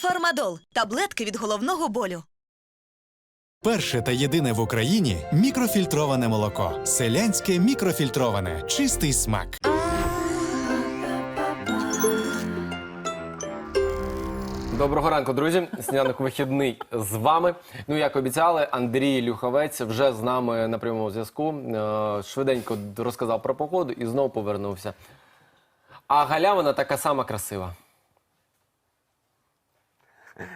Фармадол таблетки від головного болю. Перше та єдине в Україні мікрофільтроване молоко. Селянське мікрофільтроване. Чистий смак. Доброго ранку, друзі. Сніданок вихідний з вами. Ну, як обіцяли, Андрій Люховець вже з нами на прямому зв'язку. Е, Швиденько розказав про погоду і знову повернувся. А галявина така сама красива.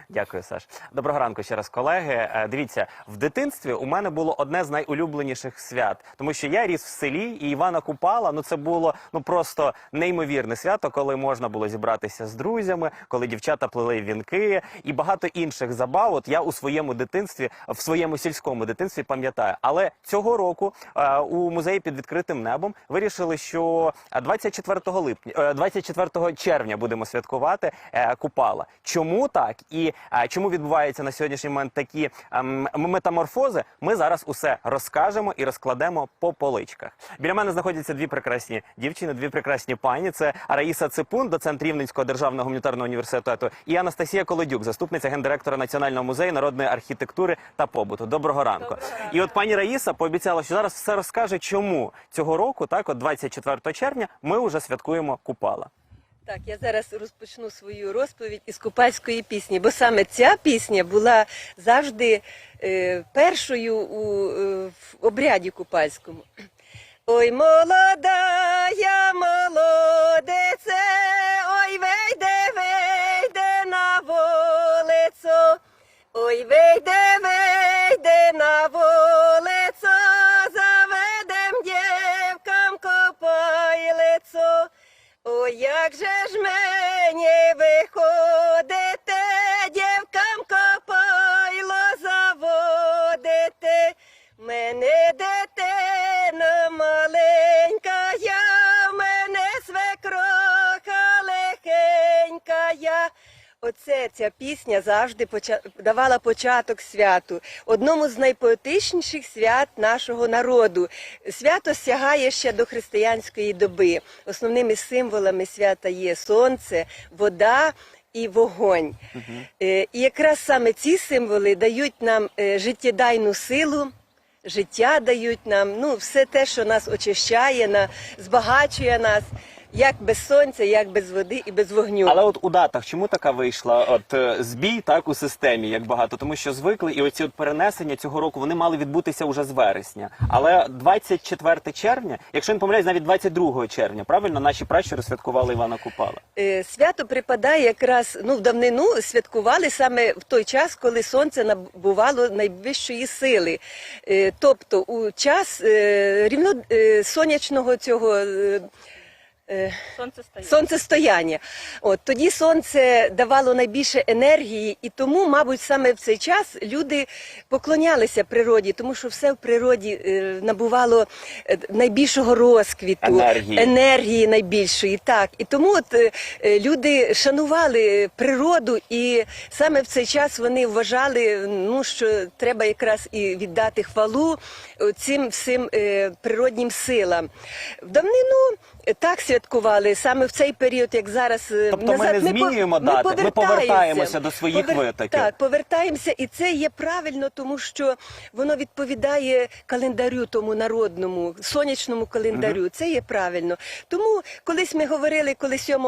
Дякую, Саш. Доброго ранку ще раз, колеги. Е, Дивіться, в дитинстві у мене було одне з найулюбленіших свят, тому що я ріс в селі і Івана Купала. Ну це було ну просто неймовірне свято, коли можна було зібратися з друзями, коли дівчата плели вінки і багато інших забав. От я у своєму дитинстві, в своєму сільському дитинстві пам'ятаю. Але цього року е, у музеї під відкритим небом вирішили, що е, 24 липня, е, 24 червня будемо святкувати Купала. Чому так і е, чому відбуваються на сьогоднішній момент такі ем, метаморфози? Ми зараз усе розкажемо і розкладемо по поличках. Біля мене знаходяться дві прекрасні дівчини, дві прекрасні пані. Це Раїса Ципун, доцент Рівненського державного гуманітарного університету, і Анастасія Колодюк, заступниця гендиректора Національного музею народної архітектури та побуту. Доброго ранку. І от пані Раїса пообіцяла, що зараз все розкаже, чому цього року, так, от 24 червня, ми вже святкуємо Купала. Так, я зараз розпочну свою розповідь із купальської пісні, бо саме ця пісня була завжди е, першою у е, в обряді купальському. Ой, молода, я молодеце, ой, вийде, вийде на волицо, ой, вийде, вийде на волицо, як же ж мені виходите, Оце ця пісня завжди поча... давала початок святу, одному з найпоетичніших свят нашого народу. Свято сягає ще до християнської доби. Основними символами свята є сонце, вода. І вогонь. Е, І якраз саме ці символи дають нам е, життєдайну силу, життя дають нам, ну, все те, що нас очищає, на, збагачує нас, як без сонця, як без води і без вогню. Але от у датах чому така вийшла от е, збій так у системі, як багато, тому що звикли, і оці от перенесення цього року вони мали відбутися уже з вересня. Але 24 червня, якщо не помиляюсь, навіть 22 червня, правильно наші пращури святкували Івана Купала. Е, Свято припадає якраз ну в давнину святкували саме в той час, коли сонце набувало найвищої сили. Е, Тобто у час е, рівно е, сонячного цього. е, е, Сонцестояння. От тоді сонце давало найбільше енергії, і тому, мабуть, саме в цей час люди поклонялися природі, тому що все в природі е, набувало е, найбільшого розквіту, Енергії. енергії найбільшої. Так і тому от е, е, люди шанували природу, і саме в цей час вони вважали, ну що треба якраз і віддати хвалу цим всім е, природнім силам. В давнину так святкували саме в цей період, як зараз е, Тобто ми не змінюємо дати, ми повертаємося до своїх витоків. Так, повертаємося, і це є правильно, тому що воно відповідає календарю тому народному, сонячному календарю. Це є правильно. Тому колись ми говорили, коли 7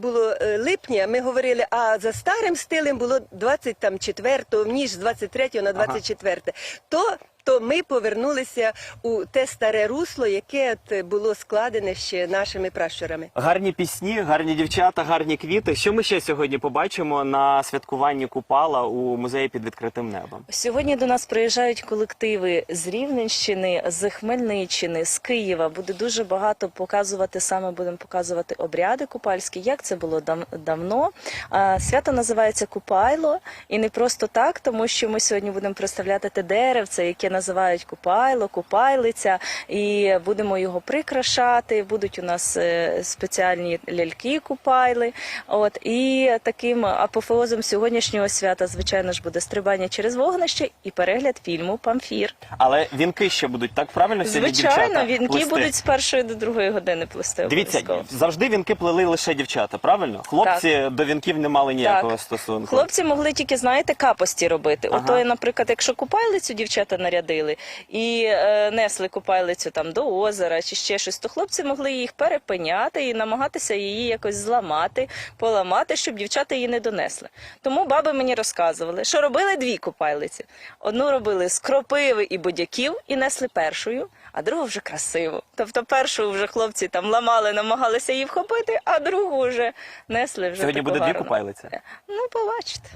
було е, липня, ми говорили, а за старим стилем було 24, ніж з 23 на 24. То то ми повернулися у те старе русло, яке було складене ще нашими пращурами. Гарні пісні, гарні дівчата, гарні квіти. Що ми ще сьогодні побачимо на святкуванні Купала у музеї під відкритим небом? Сьогодні до нас приїжджають колективи з Рівненщини, з Хмельниччини, з Києва. Буде дуже багато показувати саме будемо показувати обряди купальські. Як це було дав- давно? А, Свято називається Купайло, і не просто так, тому що ми сьогодні будемо представляти те деревце, яке називають купайло, купайлиця, і будемо його прикрашати. Будуть у нас е, спеціальні ляльки купайли. От і таким апофеозом сьогоднішнього свята, звичайно ж, буде стрибання через вогнище і перегляд фільму Памфір. Але вінки ще будуть так правильно сьогодні Звичайно, дівчата вінки плести? будуть з першої до другої години плести. Дивіться, обов'язково. завжди вінки плели лише дівчата, правильно? Хлопці до вінків не мали ніякого Так. стосунку. Хлопці могли тільки, знаєте, капості робити. Ага. Ото, наприклад, якщо купайлицю дівчата нарядили і е, несли купайлицю там до озера чи ще щось, то хлопці могли їх перепиняти і намагатися її якось зламати, поламати, щоб дівчата її не донесли. Тому баби мені розказували, що робили дві купайлиці. Одну робили з кропиви і будяків і несли першою, а другу вже красиво. Тобто першу вже хлопці там ламали, намагалися її вхопити, а другу вже несли вже Сьогодні буде дві купайлиці. Ну, побачите.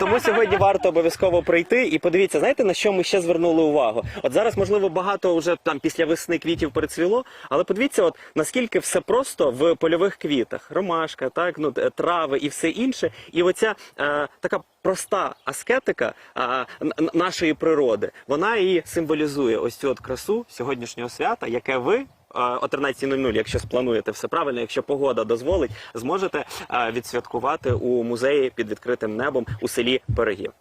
Тому сьогодні варто обов'язково прийти і подивіться, знаєте на що ми ще звернули увагу? От зараз, можливо, багато вже там після весни квітів перецвіло, але подивіться, от наскільки все просто в польових квітах, ромашка, так ну е, трави і все інше. І оця е, така проста аскетика е, н- н- нашої природи, вона і символізує ось цю от красу сьогоднішнього свята, яке ви. е, О 13.00, якщо сплануєте все правильно, якщо погода дозволить, зможете е, відсвяткувати у музеї під відкритим небом у селі Перегів.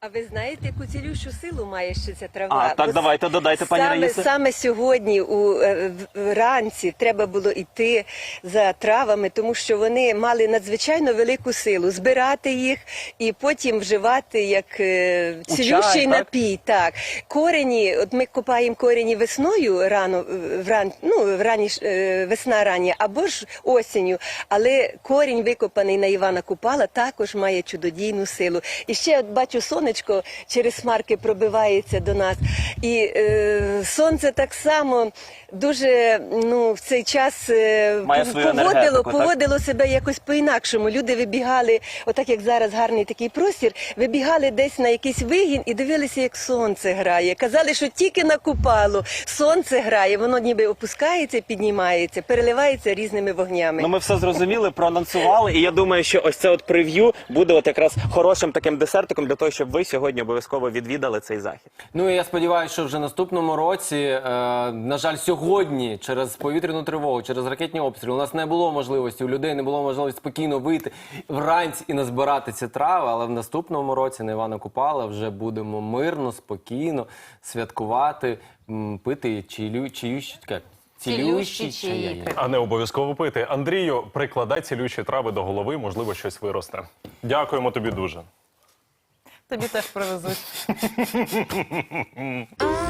А ви знаєте, яку цілющу силу має ще ця трава? А, так, давайте, додайте, пані саме, Раїсе. Саме сьогодні у е, вранці треба було йти за травами, тому що вони мали надзвичайно велику силу збирати їх і потім вживати як е, У цілющий чай, так? напій. Так корені, от ми копаємо корені весною рано е, вран, ну врані ж, е, весна рання або ж осінню. Але корінь викопаний на Івана Купала також має чудодійну силу. І ще от бачу сонечко через хмарки пробивається до нас. І е, сонце так само дуже ну в цей час е, поводило, поводило себе якось по-інакшому. Люди вибігали, отак як зараз гарний такий простір, вибігали десь на якийсь вигін і дивилися, як сонце грає. Казали, що тільки накупало сонце грає, воно ніби опускається, піднімається, переливається різними вогнями. Ну, ми все зрозуміли, проанонсували, і я думаю, що ось це от прев'ю буде от якраз хорошим таким десертиком для того, щоб ви сьогодні обов'язково відвідали цей захід. Ну і я сподіваюся, що вже наступному році, е, на жаль, сьогодні через повітряну тривогу, через ракетні обстріли, у нас не було можливості, у людей не було можливості спокійно вийти вранці і назбирати ці трави. Але в наступному році на Івана Купала вже будемо мирно, спокійно святкувати, м, пити чилю, чиющі, як, цілющі чаї. А не обов'язково пити. Андрію, прикладай цілющі трави до голови, можливо, щось виросте. Дякуємо тобі дуже. Тобі теж привезуть.